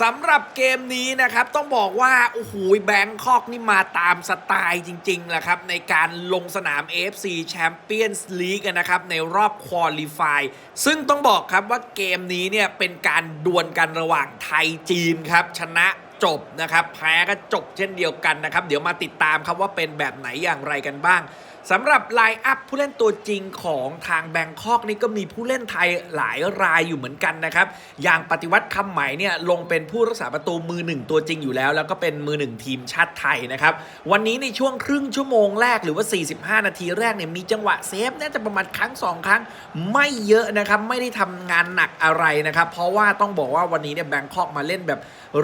สำหรับเกมนี้นะครับต้องบอกว่าโอ้โหแบงคอกนี่มาตามสไตล์จริงๆแหละครับ ในการลงสนาม AFC Champions League นะครับ ในรอบควอลิฟายซึ่งต้องบอกครับว่าเกมนี้เนี่ยเป็นการดวลกันระหว่างไทยจีนครับ ชนะ จบนะครับแพ้ก็จบเช่นเดียวกันนะครับ เดี๋ยวมาติดตามครับว่าเป็นแบบไหนอย่างไรกันบ้างสำหรับไลน์อัพผู้เล่นตัวจริงของทางแบงคอกนี่ก็มีผู้เล่นไทยหลายรายอยู่เหมือนกันนะครับ อย่างปฏิวัติคำไหมเนี่ยลงเป็นผู้รักษาประตูมือหนึ่งตัวจริงอยู่แล้ว แล้วก็เป็นมือหนึ่งทีมชาติไทยนะครับ วันนี้ในช่วงครึ่งชั่วโมงแรกหรือว่า 45 นาทีแรกเนี่ยมีจังหวะเซฟน่าจะประมาณครั้ง 2 ครั้งไม่เยอะนะครับ ไม่ได้ทำงานหนักอะไรนะครับ เพราะว่าต้องบอกว่าวันนี้เนี่ยแบงคอกมาเล่นแบบ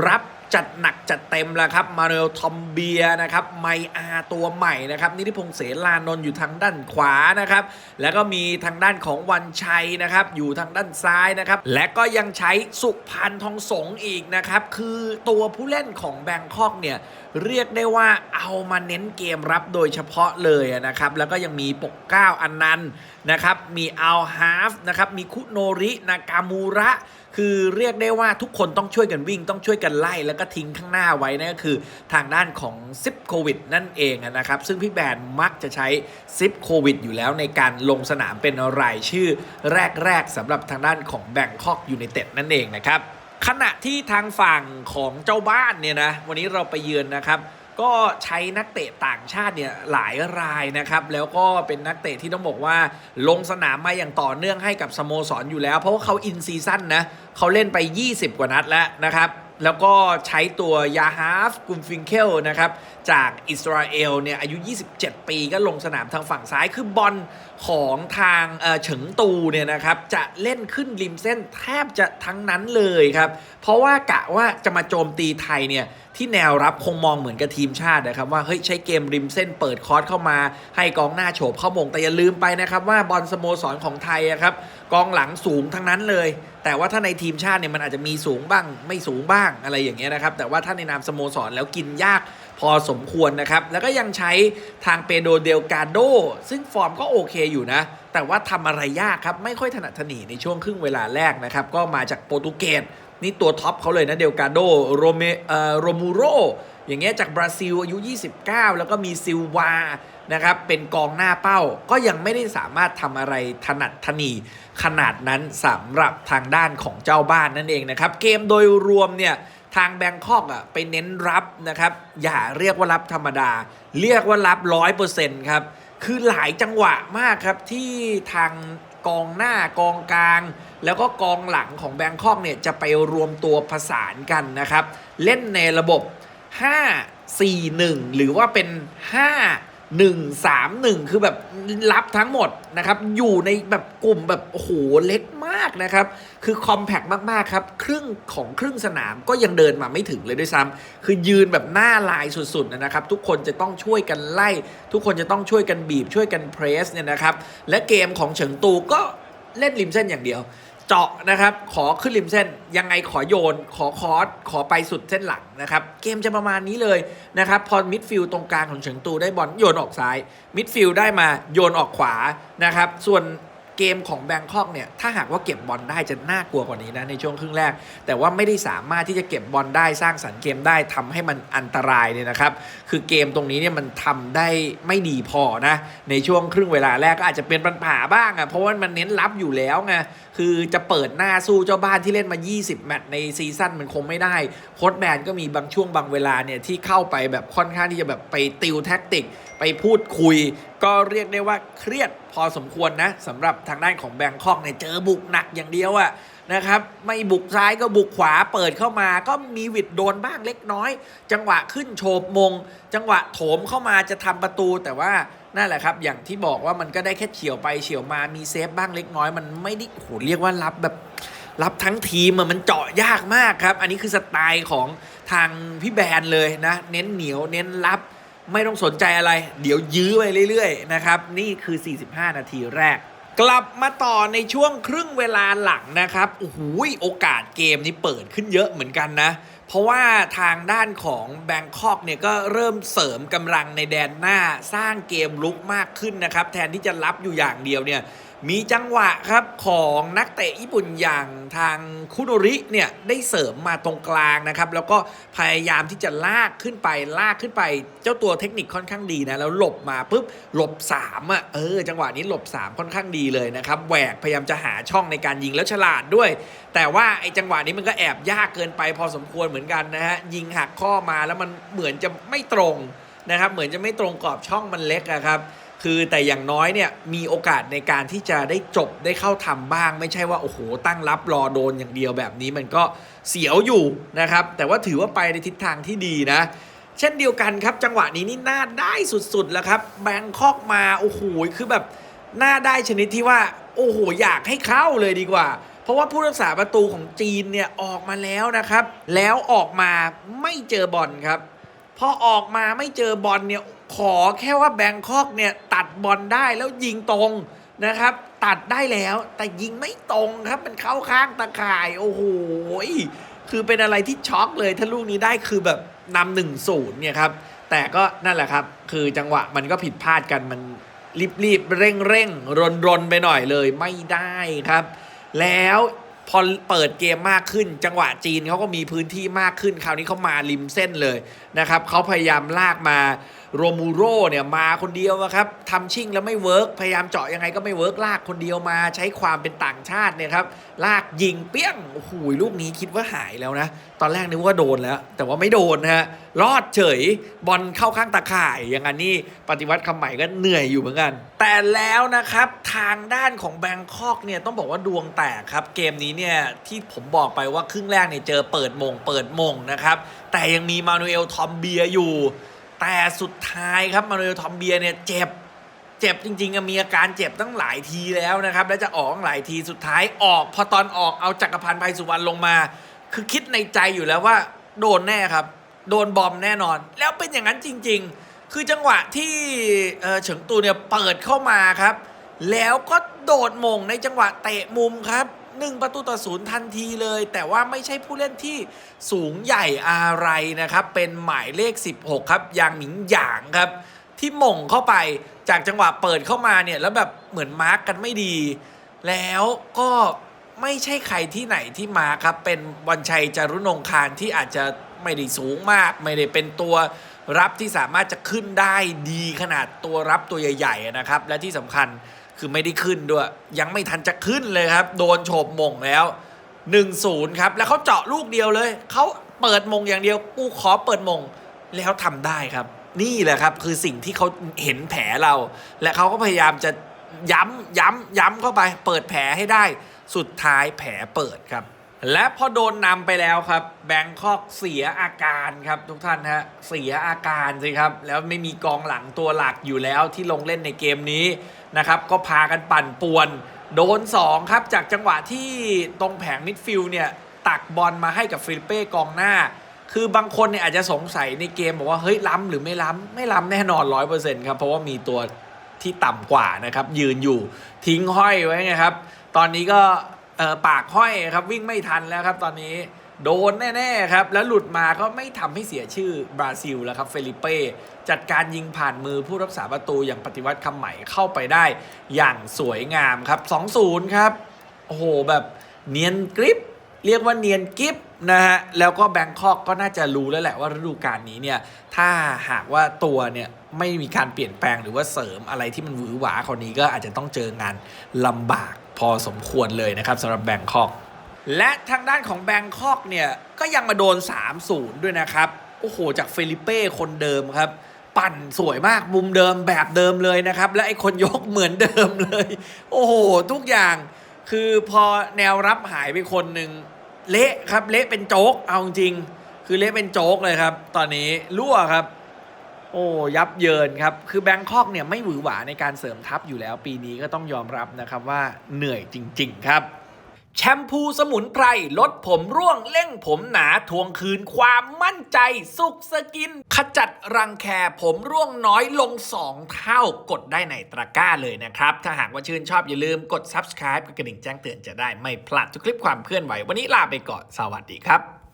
รับ จัดหนักจัดเต็มแล้วครับ มาเรลทอมเบียนะครับ ไมอาตัวใหม่นะครับ นิติพงษ์เสลานนท์อยู่ทางด้านขวานะครับ แล้วก็มีทางด้านของวันชัยนะครับ อยู่ทางด้านซ้ายนะครับ และก็ยังใช้สุพันธ์ทองสงอีกนะครับ คือตัวผู้เล่นของแบงคอกเนี่ยเรียกได้ว่าเอามาเน้นเกมรับโดยเฉพาะเลยนะครับ แล้วก็ยังมีปกเก้าอันนันต์นะครับ มีอัลฮาฟนะครับ มีคุโนริ นากามูระ คือเรียกได้ว่าทุกคนต้องช่วยกันวิ่งต้องช่วยกันไล่ แล้วก็ทิ้งข้างหน้าไว้นั่นก็คือทางด้านของซิปโควิดนั่นเองนะครับ ซึ่งพี่แบนมักจะใช้ซิปโควิดอยู่แล้วในการลงสนามเป็นรายชื่อแรก ๆสำหรับทางด้านของแบงคอกยูไนเต็ดนั่นเองนะครับขณะที่ทางฝั่งของเจ้าบ้านเนี่ยนะวันนี้เราไปเยือนนะครับ ก็ใช้นักเตะต่างชาติเนี่ยหลายรายนะครับ แล้วก็เป็นนักเตะที่ต้องบอกว่าลงสนามมาอย่างต่อเนื่องให้กับสโมสรอยู่แล้ว เพราะว่าเขาอินซีซั่นนะเขาเล่นไป 20 กว่านัดแล้วนะครับแล้วก็ใช้ตัวยาฮาฟกุมฟิงเคลนะครับจากอิสราเอลเนี่ยอายุ 27 ปีก็ลงสนามทางฝั่งซ้าย คือบอลของทางเฉิงตูเนี่ยนะครับจะเล่นขึ้นริมเส้นแทบจะทั้งนั้นเลยครับ เพราะว่ากะว่าจะมาโจมตีไทยเนี่ย ที่แนวรับคงมองเหมือนกับทีมชาตินะครับว่าเฮ้ยใช้เกมริมเส้นเปิดคอร์สเข้ามา ให้กองหน้าโฉบเข้ามงแต่อย่าลืมไปนะครับว่าบอลสโมสรของไทยอะครับกองหลังสูงทั้งนั้นเลย แต่ว่าถ้าในทีมชาติเนี่ยมันอาจจะมีสูงบ้าง ไม่สูงบ้างอะไรอย่างเงี้ยนะครับแต่ว่าถ้าในนามสโมสรแล้วกินยากพอสมควรนะครับ แล้วก็ยังใช้ทางเปโดเดลกาโด ซึ่งฟอร์มก็โอเคอยู่นะ แต่ว่าทำอะไรยากครับ ไม่ค่อยถนัดถนีในช่วงครึ่งเวลาแรกนะครับ ก็มาจากโปรตุเกส นี่ตัวท็อปเขาเลยนะเดลกาโดโรเมเอ่อโรมูโรอย่างเงี้ยจากบราซิลอายุ 29 แล้วก็มีซิลวานะครับเป็นกองหน้าเป้าก็ยังไม่ได้สามารถทำอะไรถนัดถนีขนาดนั้นสำหรับทางด้านของเจ้าบ้านนั่นเองนะครับ เกมโดยรวมเนี่ยทางแบงคอกอะไปเน้นรับนะครับ อย่าเรียกว่ารับธรรมดา เรียกว่ารับร้อยเปอร์เซ็นต์ครับ คือหลายจังหวะมากครับที่ทาง กองหน้ากองกลาง แล้วก็กองหลังของแบงคอกเนี่ยจะไปรวมตัวผสานกันนะครับ เล่นในระบบ 5 4 1 หรือว่าเป็น 5 1 3 1คือแบบรับทั้งหมดนะครับ อยู่ในแบบกลุ่มแบบโอ้โหเล็กมากนะครับ คือคอมแพกมาก ๆ ครับ ครึ่งของครึ่งสนามก็ยังเดินมาไม่ถึงเลยด้วยซ้ำคือยืนแบบหน้าลายสุด ๆ นะครับ ทุกคนจะต้องช่วยกันไล่ ทุกคนจะต้องช่วยกันบีบช่วยกันเพรสเนี่ยนะครับ และเกมของเฉิงตูก็เล่นริมเส้นอย่างเดียว เจาะนะครับ ขอขึ้นริมเส้น ยังไงขอโยน ขอคอร์สขอไปสุดเส้นหลังนะครับ เกมจะประมาณนี้เลยนะครับ พอมิดฟิลด์ตรงกลางของเฉิงตูได้บอลโยนออกซ้าย มิดฟิลด์ได้มาโยนออกขวานะครับ ส่วน เกมของแบงคอกเนี่ยถ้าหากว่าเก็บบอลได้จะน่ากลัวกว่านี้นะในช่วงครึ่งแรก แต่ว่าไม่ได้สามารถที่จะเก็บบอลได้สร้างสรรค์เกมได้ทำให้มันอันตรายเนี่ยนะครับ คือเกมตรงนี้เนี่ยมันทำได้ไม่ดีพอนะในช่วงครึ่งเวลาแรกก็อาจจะเป็นปัญหาบ้างอะ่ะเพราะว่ามันเน้นรับอยู่แล้วไงคือจะเปิดหน้าสู้เจ้าบ้านที่เล่นมา 20 แมตช์ในซีซั่นมันคงไม่ได้โค้ชแบนก็มีบางช่วงบางเวลาเนี่ยที่เข้าไปแบบค่อนข้างที่จะแบบไปติวแท็กติกไปพูดคุย ก็เรียกได้ว่าเครียดพอสมควรนะสำหรับทางด้านของแบงคอกเนี่ยเจอบุกหนักอย่างเดียวอะนะครับไม่บุกซ้ายก็บุกขวาเปิดเข้ามาก็มีวิดโดนบ้างเล็กน้อย จังหวะขึ้นโฉบมง จังหวะโถมเข้ามาจะทำประตูแต่ว่านั่นแหละครับ อย่างที่บอกว่ามันก็ได้แค่เฉียวไปเฉียวมามีเซฟบ้างเล็กน้อย มันไม่ได้โหเรียกว่ารับแบบรับทั้งทีมอะมันเจาะยากมากครับ อันนี้คือสไตล์ของทางพี่แบนเลยนะ เน้นเหนียวเน้นรับ ไม่ต้องสนใจอะไร เดี๋ยวยื้อไปเรื่อยๆนะครับ นี่คือ 45 นาทีแรก กลับมาต่อในช่วงครึ่งเวลาหลังนะครับโอ้โหโอกาสเกมนี้เปิดขึ้นเยอะเหมือนกันนะ เพราะว่าทางด้านของแบงคอกเนี่ยก็เริ่มเสริมกำลังในแดนหน้าสร้างเกมลุกมากขึ้นนะครับ แทนที่จะรับอยู่อย่างเดียวเนี่ยมีจังหวะครับของนักเตะญี่ปุ่นอย่างทางคุโนริเนี่ยได้เสริมมาตรงกลางนะครับ แล้วก็พยายามที่จะลากขึ้นไปลากขึ้นไป เจ้าตัวเทคนิคค่อนข้างดีนะ แล้วหลบมาปุ๊บหลบ3อะเออจังหวะนี้หลบ 3 ค่อนข้างดีเลยนะครับแหวกพยายามจะหาช่องในการยิงแล้วฉลาดด้วย แต่ว่าไอ้จังหวะนี้มันก็แอบยากเกินไปพอสมควรเหมือนมือนกันนะฮะยิงหักข้อมาแล้วมันเหมือนจะไม่ตรงนะครับเหมือนจะไม่ตรงกรอบช่องมันเล็กอะครับคือแต่อย่างน้อยเนี่ยมีโอกาสในการที่จะได้จบได้เข้าทำบ้าง ไม่ใช่ว่าโอ้โหตั้งรับรอโดนอย่างเดียวแบบนี้มันก็เสียวอยู่นะครับแต่ว่าถือว่าไปในทิศทางที่ดีนะ เช่นเดียวกันครับ จังหวะนี้นี่น่าได้สุดๆแล้วครับแบงคอกมาโอ้โหคือแบบน่าได้ชนิดที่ว่าโอ้โหอยากให้เข้าเลยดีกว่า เพราะว่าผู้รักษาประตูของจีนเนี่ยออกมาแล้วนะครับ แล้วออกมาไม่เจอบอลครับพอออกมาไม่เจอบอลเนี่ยขอแค่ว่าแบงคอกเนี่ยตัดบอลได้แล้วยิงตรงนะครับ ตัดได้แล้วแต่ยิงไม่ตรงครับมันเข้าข้างตะข่ายโอ้โหคือเป็นอะไรที่ช็อกเลยถ้าลูกนี้ได้คือแบบนำหนึ่งศูนย์เนี่ยครับแต่ก็นั่นแหละครับ คือจังหวะมันก็ผิดพลาดกันมันรีบๆเร่งเร่งรนรนๆไปหน่อยเลยไม่ได้ครับ แล้วพอเปิดเกมมากขึ้น จังหวะจีนเขาก็มีพื้นที่มากขึ้น คราวนี้เขามาริมเส้นเลยนะครับเขาพยายามลากมา โรมูโรเนี่ยมาคนเดียวอะครับทำชิ่งแล้วไม่เวิร์กพยายามเจาะยังไงก็ไม่เวิร์กลากคนเดียวมาใช้ความเป็นต่างชาติเนี่ยครับลากยิงเปี้ยงโอ้โหลูกนี้คิดว่าหายแล้วนะ ตอนแรกนึกว่าโดนแล้ว แต่ว่าไม่โดนนะฮะรอดเฉยบอลเข้าข้างตาข่ายอย่างนั้นนี่ปฏิวัติคำใหม่ก็เหนื่อยอยู่เหมือนกัน แต่แล้วนะครับทางด้านของแบงคอกเนี่ยต้องบอกว่าดวงแตกครับ เกมนี้เนี่ยที่ผมบอกไปว่าครึ่งแรกเนี่ยเจอเปิดมงเปิดมงนะครับแต่ยังมีมานูเอลทอมเบียอยู่ แต่สุดท้ายครับมานูเอลทอมเบียเนี่ยเจ็บเจ็บจริงๆมีอาการเจ็บตั้งหลายทีแล้วนะครับ และจะออกหลายทีสุดท้ายออก พอตอนออกเอาจักรพันธ์ไพสุวรรณลงมา คือคิดในใจอยู่แล้วว่า โดนแน่ครับ โดนบอมแน่นอน แล้วเป็นอย่างนั้นจริง ๆ คือจังหวะที่เฉิงตูเนี่ยเปิดเข้ามาครับ แล้วก็โดดมงในจังหวะเตะมุมครับ หนึ่งประตูต่อศูนย์ทันทีเลย แต่ว่าไม่ใช่ผู้เล่นที่สูงใหญ่อะไรนะครับ เป็นหมายเลข 16 ครับยางหมิงหยางครับที่หม่งเข้าไปจากจังหวะเปิดเข้ามาเนี่ยแล้วแบบเหมือนมาร์กกันไม่ดี แล้วก็ไม่ใช่ใครที่ไหนที่มาครับ เป็นวันชัยจารุนงคารที่อาจจะไม่ได้สูงมาก ไม่ได้เป็นตัวรับที่สามารถจะขึ้นได้ดีขนาดตัวรับตัวใหญ่ ๆ นะครับ และที่สำคัญ คือไม่ได้ขึ้นด้วย ยังไม่ทันจะขึ้นเลยครับ โดนโฉบมงแล้ว 1-0 ครับ แล้วเขาเจาะลูกเดียวเลย เขาเปิดมงอย่างเดียว กูขอเปิดมงแล้วทำได้ครับ นี่แหละครับ คือสิ่งที่เขาเห็นแผลเรา และเขาก็พยายามจะย้ำย้ำย้ำเข้าไป เปิดแผลให้ได้ สุดท้ายแผลเปิดครับ และพอโดนนำไปแล้วครับ แบงคอกเสียอาการครับทุกท่านฮะเสียอาการสิครับ แล้วไม่มีกองหลังตัวหลักอยู่แล้วที่ลงเล่นในเกมนี้นะครับ ก็พากันปั่นป่วน โดน 2 ครับ จากจังหวะที่ตรงแผงมิดฟิลด์เนี่ยตักบอลมาให้กับฟิลิปเป้กองหน้า คือบางคนเนี่ยอาจจะสงสัยในเกมบอกว่าเฮ้ยล้ำหรือไม่ล้ำไม่ล้ำแน่นอนร้อยเปอร์เซ็นต์ครับเพราะว่ามีตัวที่ต่ำกว่านะครับยืนอยู่ทิ้งห้อยไว้ไงครับ ตอนนี้ก็ ปากห้อยครับวิ่งไม่ทันแล้วครับตอนนี้โดนแน่ๆครับ แล้วหลุดมาก็ไม่ทำให้เสียชื่อบราซิลแล้วครับเฟลิเป้จัดการยิงผ่านมือผู้รักษาประตูอย่างปฏิวัติคำใหม่เข้าไปได้อย่างสวยงามครับ 2-0 ครับ โอ้โห แบบเนียนกริป เรียกว่าเนียนกิฟนะฮะ แล้วก็แบงคอกก็น่าจะรู้แล้วแหละว่าฤดูกาลนี้เนี่ย ถ้าหากว่าตัวเนี่ย ไม่มีการเปลี่ยนแปลงหรือว่าเสริมอะไรที่มันหวือหวาคราวนี้ก็อาจจะต้องเจองานลำบากพอสมควรเลยนะครับสำหรับแบงคอกและทางด้านของแบงคอกเนี่ย ก็ยังมาโดน 3-0 ด้วยนะครับ โอ้โห จากเฟลิเป้คนเดิมครับ ปั่นสวยมากมุมเดิมแบบเดิมเลยนะครับ และไอ้คนยกเหมือนเดิมเลย โอ้โห ทุกอย่างคือพอแนวรับหายไปคนหนึ่งเละครับ เละเป็นโจ๊กเอาจริง คือเละเป็นโจ๊กเลยครับ ตอนนี้รั่วครับ โอ้ยับเยินครับ คือแบงคอกเนี่ยไม่หวือหวาในการเสริมทัพอยู่แล้ว ปีนี้ก็ต้องยอมรับนะครับว่าเหนื่อยจริง ๆ ครับ แชมพูสมุนไพรลดผมร่วงเร่งผมหนาทวงคืนความมั่นใจ สุขสกิน ขจัดรังแคผมร่วงน้อยลง 2 เท่ากดได้ในตะกร้าเลยนะครับ ถ้าหากว่าชื่นชอบอย่าลืมกด subscribe กดกระดิ่งแจ้งเตือนจะได้ไม่พลาดทุกคลิปความเคลื่อนไหว วันนี้ลาไปก่อนสวัสดีครับ